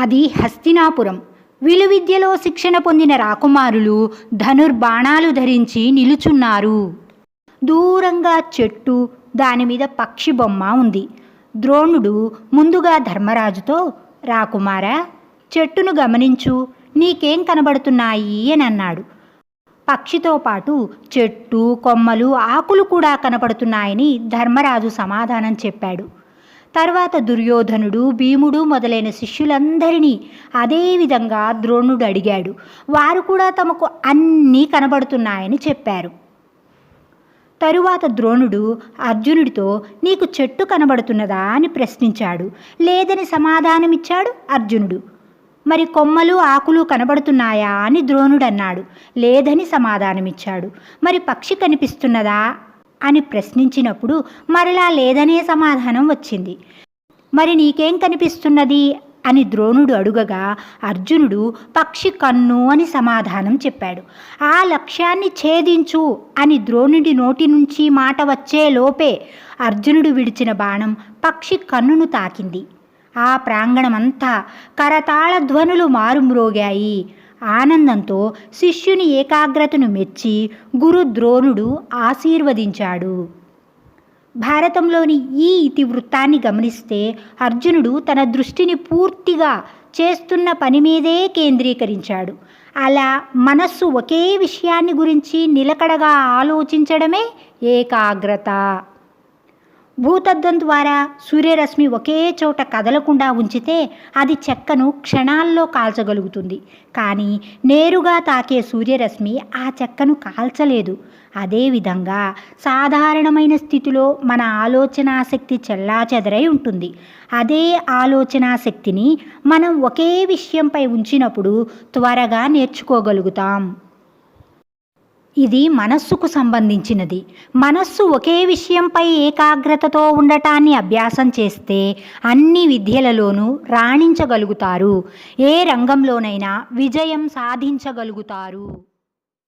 అది హస్తినాపురం. విలువిద్యలో శిక్షణ పొందిన రాకుమారులు ధనుర్బాణాలు ధరించి నిలుచున్నారు. దూరంగా చెట్టు దాని మీద పక్షి బొమ్మ ఉంది. ద్రోణుడు ముందుగా ధర్మరాజుతో రాకుమారా చెట్టును గమనించు నీకేం కనబడుతున్నాయి? అని అన్నాడు. పక్షితో పాటు చెట్టు కొమ్మలు ఆకులు కూడా కనపడుతున్నాయని ధర్మరాజు సమాధానం చెప్పాడు. తర్వాత దుర్యోధనుడు భీముడు మొదలైన శిష్యులందరినీ అదేవిధంగా ద్రోణుడు అడిగాడు. వారు కూడా తమకు అన్నీ కనబడుతున్నాయని చెప్పారు. తరువాత ద్రోణుడు అర్జునుడితో నీకు చెట్టు కనబడుతున్నదా అని ప్రశ్నించాడు. లేదని సమాధానమిచ్చాడు అర్జునుడు. మరి కొమ్మలు ఆకులు కనబడుతున్నాయా అని ద్రోణుడు అన్నాడు. లేదని సమాధానమిచ్చాడు. మరి పక్షి కనిపిస్తున్నదా? అని ప్రశ్నించినప్పుడు మరలా లేదనే సమాధానం వచ్చింది. మరి నీకేం కనిపిస్తున్నది? అని ద్రోణుడు అడుగగా అర్జునుడు పక్షి కన్ను అని సమాధానం చెప్పాడు. ఆ లక్ష్యాన్ని ఛేదించు అని ద్రోణుడి నోటి నుంచి మాట వచ్చే లోపే అర్జునుడు విడిచిన బాణం పక్షి కన్నును తాకింది. ఆ ప్రాంగణమంతా కరతాళ ధ్వనులు మారుమ్రోగాయి. ఆనందంతో శిష్యుని ఏకాగ్రతను మెచ్చి గురు ద్రోణుడు ఆశీర్వదించాడు. భారతంలోని ఈ ఇతివృత్తాన్ని గమనిస్తే అర్జునుడు తన దృష్టిని పూర్తిగా చేస్తున్న పని మీదే కేంద్రీకరించాడు. అలా మనస్సు ఒకే విషయాన్ని గురించి నిలకడగా ఆలోచించడమే ఏకాగ్రత. భూతద్దం ద్వారా సూర్యరశ్మి ఒకే చోట కదలకుండా ఉంచితే అది చెక్కను క్షణాల్లో కాల్చగలుగుతుంది. కానీ నేరుగా తాకే సూర్యరశ్మి ఆ చెక్కను కాల్చలేదు. అదేవిధంగా సాధారణమైన స్థితిలో మన ఆలోచనా శక్తి చెల్లాచెదరై ఉంటుంది. అదే ఆలోచనా శక్తిని మనం ఒకే విషయంపై ఉంచినప్పుడు త్వరగా నేర్చుకోగలుగుతాం. ఇది మనస్సుకు సంబంధించినది. మనస్సు ఒకే విషయంపై ఏకాగ్రతతో ఉండటాన్ని అభ్యాసం చేస్తే అన్ని విద్యలలోనూ రాణించగలుగుతారు. ఏ రంగంలోనైనా విజయం సాధించగలుగుతారు.